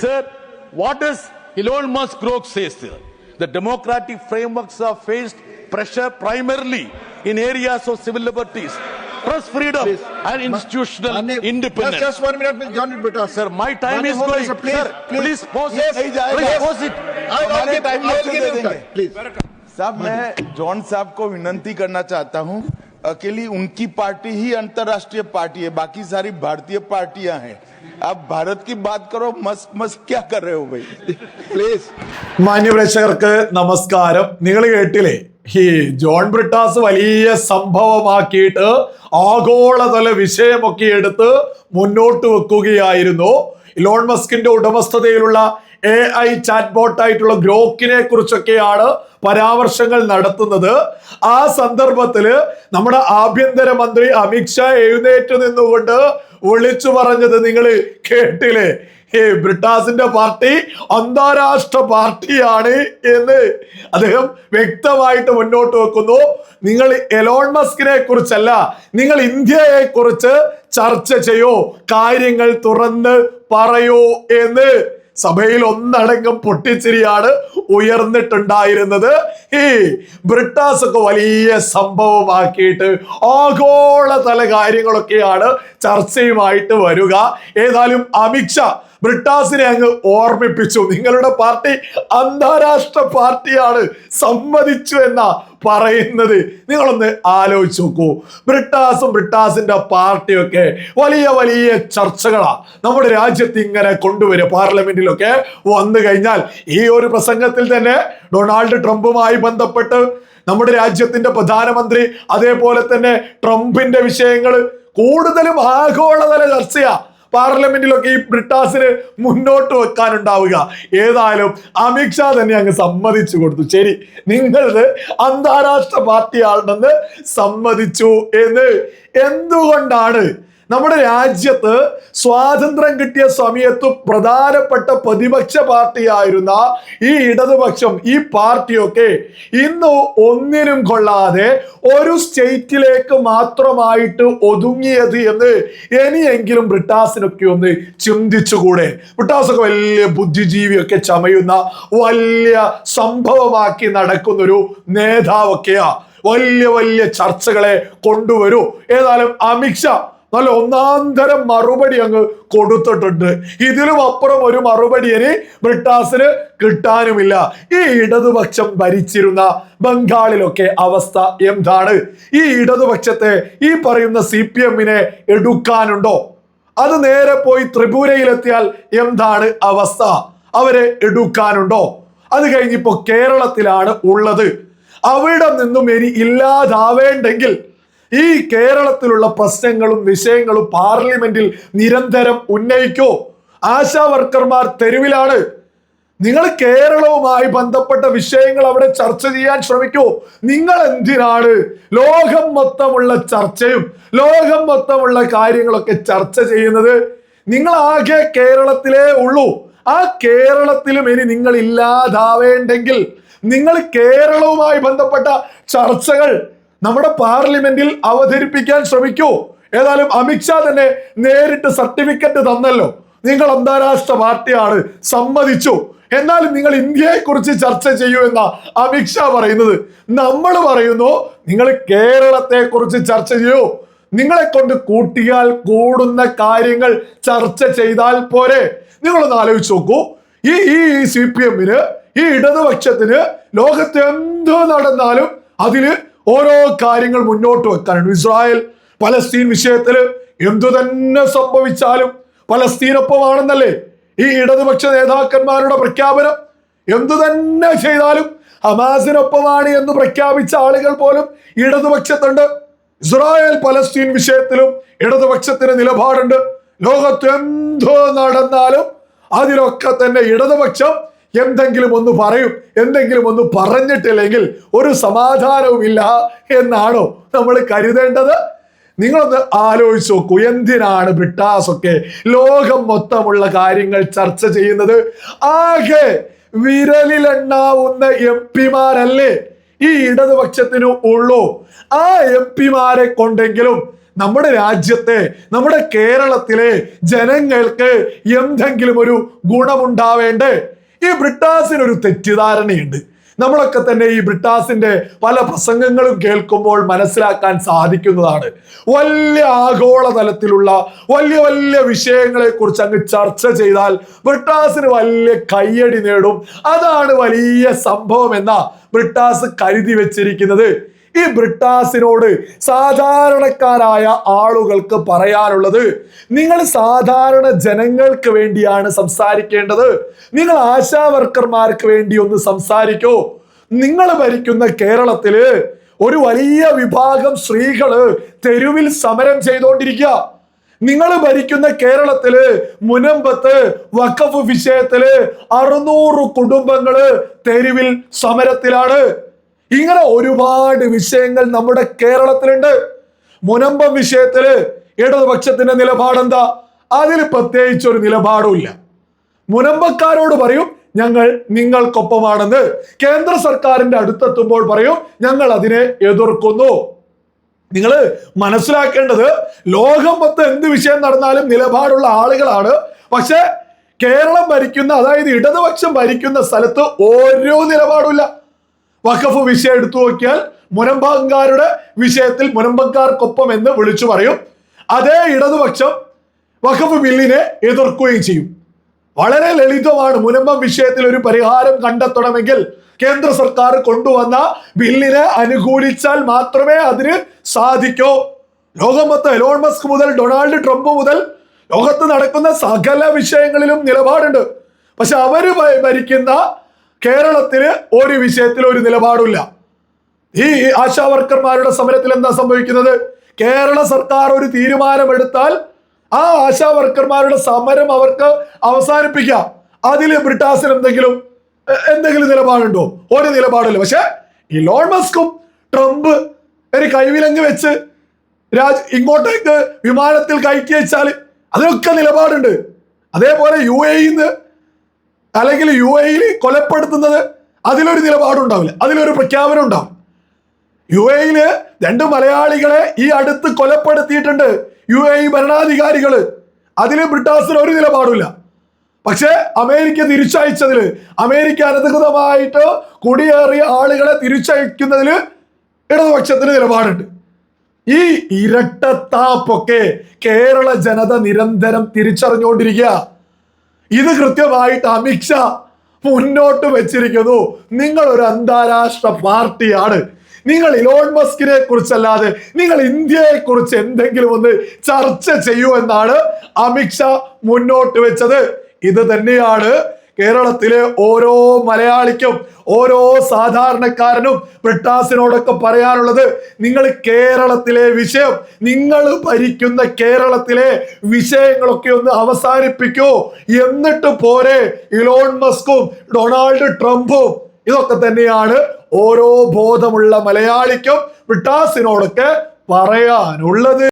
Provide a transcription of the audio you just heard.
Sir, what does Elon Musk Grok say, sir? The democratic frameworks are faced pressure primarily in areas of civil liberties, press freedom, please. and institutional Mani- independence. Just, just one minute, Mr. John Britta. Sir, my time Mani is going. Minister, please, Sir, please, please pause yes, it. Yes, please. Pause it. I'll, I'll हमारे give, time I'll give please. साहब मैं John साहब को विनंती करना चाहता हूँ अकेली उनकी पार्टी ही अंतरराष्ट्रीय पार्टी है बाकी सारी भारतीय पार्टियाँ हैं आप भारत की बात करो मस्क मस्क क्या कर रहे हो भाई Please. മാന്യപ്രേക്ഷകർക്ക് നമസ്കാരം നിങ്ങൾ കേട്ടില്ലേ ഈ ജോൺ ബ്രിട്ടാസ് വലിയ സംഭവമാക്കിയിട്ട് ആഗോളതല വിഷയമൊക്കെ എടുത്ത് മുന്നോട്ട് വെക്കുകയായിരുന്നു ഇലോൺ മസ്കിന്റെ ഉടമസ്ഥതയിലുള്ള എ ഐ ചാറ്റ് ബോട്ടായിട്ടുള്ള ഗ്രോക്കിനെ കുറിച്ചൊക്കെയാണ് പരാമർശങ്ങൾ നടത്തുന്നത് ആ സന്ദർഭത്തില് നമ്മുടെ ആഭ്യന്തരമന്ത്രി അമിത്ഷാ എഴുന്നേറ്റ് നിന്നുകൊണ്ട് വിളിച്ചു പറഞ്ഞത് നിങ്ങൾ കേട്ടില്ലേ? ഏ ബ്രിട്ടാസിന്റെ പാർട്ടി അന്താരാഷ്ട്ര പാർട്ടിയാണ് എന്ന് അദ്ദേഹം വ്യക്തമായിട്ട് മുന്നോട്ട് വെക്കുന്നു. നിങ്ങൾ എലോൺ മസ്കിനെ കുറിച്ചല്ല നിങ്ങൾ ഇന്ത്യയെ കുറിച്ച് ചർച്ച ചെയ്യോ. കാര്യങ്ങൾ തുറന്ന് പറയോ എന്ന് സഭയിൽ ഒന്നടങ്കം പൊട്ടിച്ചിരിയാണ് ഉയർന്നിട്ടുണ്ടായിരുന്നത്. ഈ ബ്രിട്ടാസ് ഒക്കെ വലിയ സംഭവമാക്കിയിട്ട് ആഗോളതല കാര്യങ്ങളൊക്കെയാണ് ചർച്ചയുമായിട്ട് വരിക. ഏതായാലും അമിത്ഷാ ബ്രിട്ടാസിനെ അങ്ങ് ഓർമ്മിപ്പിച്ചു. നിങ്ങളുടെ പാർട്ടി അന്താരാഷ്ട്ര പാർട്ടിയാണ് സമ്മതിച്ചു എന്ന പറയുന്നത്. നിങ്ങളൊന്ന് ആലോചിച്ച് നോക്കൂ. ബ്രിട്ടാസും ബ്രിട്ടാസിന്റെ പാർട്ടിയൊക്കെ വലിയ വലിയ ചർച്ചകളാ നമ്മുടെ രാജ്യത്ത് ഇങ്ങനെ കൊണ്ടുവരും. പാർലമെന്റിലൊക്കെ വന്നു കഴിഞ്ഞാൽ ഈ ഒരു പ്രസംഗത്തിൽ തന്നെ ഡൊണാൾഡ് ട്രംപുമായി ബന്ധപ്പെട്ട് നമ്മുടെ രാജ്യത്തിന്റെ പ്രധാനമന്ത്രി അതേപോലെ തന്നെ ട്രംപിന്റെ വിഷയങ്ങൾ കൂടുതലും ആഗോളതല ചർച്ചയാ. പാർലമെന്റിലൊക്കെ ഈ ബ്രിട്ടാസിന് മുന്നോട്ട് വെക്കാനുണ്ടാവുക. ഏതായാലും അമിത്ഷാ തന്നെ അങ്ങ് സമ്മതിച്ചു കൊടുത്തു. ശരി നിങ്ങളത് അന്താരാഷ്ട്ര പാർട്ടിയാണെന്ന് സമ്മതിച്ചു എന്ന്. എന്തുകൊണ്ടാണ് നമ്മുടെ രാജ്യത്ത് സ്വാതന്ത്ര്യം കിട്ടിയ സമയത്ത് പ്രധാനപ്പെട്ട പ്രതിപക്ഷ പാർട്ടിയായിരുന്ന ഈ ഇടതുപക്ഷം ഈ പാർട്ടിയൊക്കെ ഇന്ന് ഒന്നിനും കൊള്ളാതെ ഒരു സ്റ്റേറ്റിലേക്ക് മാത്രമായിട്ട് ഒതുങ്ങിയത് എന്ന് ഇനിയെങ്കിലും ബ്രിട്ടാസിനൊക്കെ ഒന്ന് ചിന്തിച്ചുകൂടെ? ബ്രിട്ടാസൊക്കെ വലിയ ബുദ്ധിജീവിയൊക്കെ ചമയുന്ന വലിയ സംഭവമാക്കി നടക്കുന്നൊരു നേതാവൊക്കെയാ. വലിയ വലിയ ചർച്ചകളെ കൊണ്ടുവരൂ. ഏതായാലും അമിത്ഷാ നല്ല ഒന്നാന്തരം മറുപടി അങ്ങ് കൊടുത്തിട്ടുണ്ട്. ഇതിലും അപ്പുറം ഒരു മറുപടി ഇനി ബ്രിട്ടാസിന് കിട്ടാനുമില്ല. ഈ ഇടതുപക്ഷം ഭരിച്ചിരുന്ന ബംഗാളിലൊക്കെ അവസ്ഥ എന്താണ്? ഈ ഇടതുപക്ഷത്തെ ഈ പറയുന്ന സി പി എമ്മിനെ എടുക്കാനുണ്ടോ? അത് നേരെ പോയി ത്രിപുരയിലെത്തിയാൽ എന്താണ് അവസ്ഥ? അവരെ എടുക്കാനുണ്ടോ? അത് കഴിഞ്ഞിപ്പോ കേരളത്തിലാണ് ഉള്ളത്. അവിടെ നിന്നും ഇനി ഇല്ലാതാവേണ്ടെങ്കിൽ ഈ കേരളത്തിലുള്ള പ്രശ്നങ്ങളും വിഷയങ്ങളും പാർലമെന്റിൽ നിരന്തരം ഉന്നയിക്കോ? ആശാ വർക്കർമാർ തെരുവിലാണ്. നിങ്ങൾ കേരളവുമായി ബന്ധപ്പെട്ട വിഷയങ്ങൾ അവിടെ ചർച്ച ചെയ്യാൻ ശ്രമിക്കൂ? നിങ്ങൾ എന്തിനാണ് ലോകം മൊത്തമുള്ള ചർച്ചയും ലോകം മൊത്തമുള്ള കാര്യങ്ങളൊക്കെ ചർച്ച ചെയ്യുന്നത്? നിങ്ങൾ ആകെ കേരളത്തിലേ ഉള്ളൂ. ആ കേരളത്തിലും ഇനി നിങ്ങൾ ഇല്ലാതാവേണ്ടെങ്കിൽ നിങ്ങൾ കേരളവുമായി ബന്ധപ്പെട്ട ചർച്ചകൾ നമ്മുടെ പാർലമെന്റിൽ അവതരിപ്പിക്കാൻ ശ്രമിക്കൂ. ഏതായാലും അമിത്ഷാ തന്നെ നേരിട്ട് സർട്ടിഫിക്കറ്റ് തന്നല്ലോ. നിങ്ങൾ അന്താരാഷ്ട്ര പാർട്ടിയാണ് സമ്മതിച്ചു. എന്നാലും നിങ്ങൾ ഇന്ത്യയെ കുറിച്ച് ചർച്ച ചെയ്യൂ എന്ന അമിത്ഷാ പറയുന്നത്. നമ്മൾ പറയുന്നു നിങ്ങൾ കേരളത്തെ കുറിച്ച് ചർച്ച ചെയ്യൂ. നിങ്ങളെ കൊണ്ട് കൂട്ടിയാൽ കൂടുന്ന കാര്യങ്ങൾ ചർച്ച ചെയ്താൽ പോരെ. നിങ്ങളൊന്ന് ആലോചിച്ച് നോക്കൂ. ഈ ഈ സി പി എമ്മിന് ഈ ഇടതുപക്ഷത്തിന് ലോകത്ത് എന്തോ നടന്നാലും അതിൽ ഓരോ കാര്യങ്ങൾ മുന്നോട്ട് വെക്കാനുണ്ട് ഇസ്രായേൽ പലസ്തീൻ വിഷയത്തിൽ എന്തു തന്നെ സംഭവിച്ചാലും പലസ്തീനൊപ്പമാണെന്നല്ലേ? ഈ ഇടതുപക്ഷ നേതാക്കന്മാരുടെ പ്രഖ്യാപനം എന്തു തന്നെ ചെയ്താലും ഹമാസിനൊപ്പമാണ് എന്ന് പ്രഖ്യാപിച്ച ആളുകൾ പോലും ഇടതുപക്ഷത്തുണ്ട്. ഇസ്രായേൽ പലസ്തീൻ വിഷയത്തിലും ഇടതുപക്ഷത്തിന് നിലപാടുണ്ട്. ലോകത്ത് എന്തോ നടന്നാലും അതിലൊക്കെ തന്നെ ഇടതുപക്ഷം എന്തെങ്കിലും ഒന്ന് പറയും എന്തെങ്കിലും ഒന്ന് പറഞ്ഞിട്ടില്ലെങ്കിൽ ഒരു സമാധാനവുമില്ല എന്നാണോ നമ്മൾ കരുതേണ്ടത്? നിങ്ങളൊന്ന് ആലോചിച്ച് നോക്കൂ എന്തിനാണ് ബ്രിട്ടാസ് ഒക്കെ ലോകം മൊത്തമുള്ള കാര്യങ്ങൾ ചർച്ച ചെയ്യുന്നത്? ആകെ വിരലിലെണ്ണാവുന്ന എം പിമാരല്ലേ ഈ ഇടതുപക്ഷത്തിന് ഉള്ളൂ. ആ എം പിമാരെ കൊണ്ടെങ്കിലും നമ്മുടെ രാജ്യത്തെ നമ്മുടെ കേരളത്തിലെ ജനങ്ങൾക്ക് എന്തെങ്കിലും ഒരു ഗുണമുണ്ടാവേണ്ടേ? ഈ ബ്രിട്ടാസിന് ഒരു തെറ്റിദ്ധാരണയുണ്ട്. നമ്മളൊക്കെ തന്നെ ഈ ബ്രിട്ടാസിന്റെ പല പ്രസംഗങ്ങളും കേൾക്കുമ്പോൾ മനസ്സിലാക്കാൻ സാധിക്കുന്നതാണ്. വലിയ ആഗോളതലത്തിലുള്ള വലിയ വലിയ വിഷയങ്ങളെ കുറിച്ച് അങ്ങ് ചർച്ച ചെയ്താൽ ബ്രിട്ടാസിന് വലിയ കയ്യടി നേടും. അതാണ് വലിയ സംഭവം എന്ന ബ്രിട്ടാസ് കരുതി വെച്ചിരിക്കുന്നത്. ഈ ബ്രിട്ടാസിനോട് സാധാരണക്കാരായ ആളുകൾക്ക് പറയാനുള്ളത് നിങ്ങൾ സാധാരണ ജനങ്ങൾക്ക് വേണ്ടിയാണ് സംസാരിക്കേണ്ടത്. നിങ്ങൾ ആശാ വർക്കർമാർക്ക് വേണ്ടി ഒന്ന് സംസാരിക്കോ. നിങ്ങൾ ഭരിക്കുന്ന കേരളത്തിൽ ഒരു വലിയ വിഭാഗം സ്ത്രീകൾ തെരുവിൽ സമരം ചെയ്തുകൊണ്ടിരിക്കുക നിങ്ങൾ ഭരിക്കുന്ന കേരളത്തിൽ മുനമ്പത്ത് വഖഫ് വിഷയത്തിൽ അറുന്നൂറ് കുടുംബങ്ങൾ തെരുവിൽ സമരത്തിലാണ്. ഇങ്ങനെ ഒരുപാട് വിഷയങ്ങൾ നമ്മുടെ കേരളത്തിലുണ്ട്. മുനമ്പം വിഷയത്തിൽ ഇടതുപക്ഷത്തിന്റെ നിലപാടെന്താ? അതിൽ പ്രത്യേകിച്ച് ഒരു നിലപാടുമില്ല. മുനമ്പക്കാരോട് പറയും ഞങ്ങൾ നിങ്ങൾക്കൊപ്പമാണെന്ന്. കേന്ദ്ര സർക്കാരിന്റെ അടുത്തെത്തുമ്പോൾ പറയും ഞങ്ങൾ അതിനെ എതിർക്കുന്നു. നിങ്ങൾ മനസ്സിലാക്കേണ്ടത് ലോകം മൊത്തം എന്ത് വിഷയം നടന്നാലും നിലപാടുള്ള ആളുകളാണ്. പക്ഷെ കേരളം ഭരിക്കുന്ന അതായത് ഇടതുപക്ഷം ഭരിക്കുന്ന സ്ഥലത്ത് ഓരോ നിലപാടുമില്ല. വഖഫ് വിഷയം എടുത്തു നോക്കിയാൽ മുനമ്പങ്കാരുടെ വിഷയത്തിൽ മുനമ്പങ്കാർക്കൊപ്പം എന്ന് വിളിച്ചു പറയും. അതേ ഇടതുപക്ഷം വഖഫ് ബില്ലിനെ എതിർക്കുകയും ചെയ്യും. വളരെ ലളിതമാണ് മുനമ്പം വിഷയത്തിൽ ഒരു പരിഹാരം കണ്ടെത്തണമെങ്കിൽ കേന്ദ്ര സർക്കാർ കൊണ്ടുവന്ന ബില്ലിനെ അനുകൂലിച്ചാൽ മാത്രമേ അതിന് സാധിക്കൂ. ലോകം മൊത്തം എലോൺ മസ്ക് മുതൽ ഡൊണാൾഡ് ട്രംപ് മുതൽ ലോകത്ത് നടക്കുന്ന സകല വിഷയങ്ങളിലും നിലപാടുണ്ട്. പക്ഷെ അവർ ഭരിക്കുന്ന കേരളത്തിൽ ഒരു വിഷയത്തിൽ ഒരു നിലപാടില്ല. ഈ ആശാ വർക്കർമാരുടെ സമരത്തിൽ എന്താ സംഭവിക്കുന്നത്? കേരള സർക്കാർ ഒരു തീരുമാനമെടുത്താൽ ആ ആശാ വർക്കർമാരുടെ സമരം അവർക്ക് അവസാനിപ്പിക്കാം. അതിൽ ബ്രിട്ടാസിന് എന്തെങ്കിലും എന്തെങ്കിലും നിലപാടുണ്ടോ? ഒരു നിലപാടില്ല. പക്ഷെ ഈ ലോൺ മസ്കും ട്രംപ് ഒരു കൈവിലങ്ങ് വെച്ച് രാജ് ഇങ്ങോട്ടേക്ക് വിമാനത്തിൽ കയറ്റി വെച്ചാൽ അതിനൊക്കെ നിലപാടുണ്ട്. അതേപോലെ യു എന്ന് അല്ലെങ്കിൽ യു എയിൽ കൊലപ്പെടുത്തുന്നത് അതിലൊരു നിലപാടുണ്ടാവില്ല. അതിലൊരു പ്രഖ്യാപനം ഉണ്ടാവും. യു എയിൽ രണ്ട് മലയാളികളെ ഈ അടുത്ത് കൊലപ്പെടുത്തിയിട്ടുണ്ട്. യു എ ഭരണാധികാരികൾ അതിൽ ബ്രിട്ടാസിന് ഒരു നിലപാടില്ല പക്ഷേ അമേരിക്ക തിരിച്ചയച്ചതിൽ അമേരിക്ക അനധികൃതമായിട്ട് കുടിയേറിയ ആളുകളെ തിരിച്ചയക്കുന്നതിൽ ഇടതുപക്ഷത്തിന് നിലപാടുണ്ട്. ഈ ഇരട്ടത്താപ്പൊക്കെ കേരള ജനത നിരന്തരം തിരിച്ചറിഞ്ഞുകൊണ്ടിരിക്കുക. ഇത് കൃത്യമായിട്ട് അമിത്ഷാ മുന്നോട്ട് വെച്ചിരിക്കുന്നു. നിങ്ങൾ ഒരു അന്താരാഷ്ട്ര പാർട്ടിയാണ്. നിങ്ങൾ ഇലോൺ മസ്കിനെ കുറിച്ചല്ലാതെ നിങ്ങൾ ഇന്ത്യയെ കുറിച്ച് എന്തെങ്കിലും ഒന്ന് ചർച്ച ചെയ്യൂ എന്നാണ് അമിത്ഷാ മുന്നോട്ട് വെച്ചത്. ഇത് തന്നെയാണ് കേരളത്തിലെ ഓരോ മലയാളിക്കും ഓരോ സാധാരണക്കാരനും ബ്രിട്ടാസിനോടൊക്കെ പറയാനുള്ളത് നിങ്ങൾ കേരളത്തിലെ വിഷയം നിങ്ങൾ ഭരിക്കുന്ന കേരളത്തിലെ വിഷയങ്ങളൊക്കെ ഒന്ന് അവസാനിപ്പിക്കൂ. എന്നിട്ട് പോരെ ഇലോൺ മസ്കും ഡൊണാൾഡ് ട്രംപും. ഇതൊക്കെ തന്നെയാണ് ഓരോ ബോധമുള്ള മലയാളിക്കും ബ്രിട്ടാസിനോടൊക്കെ പറയാനുള്ളത്.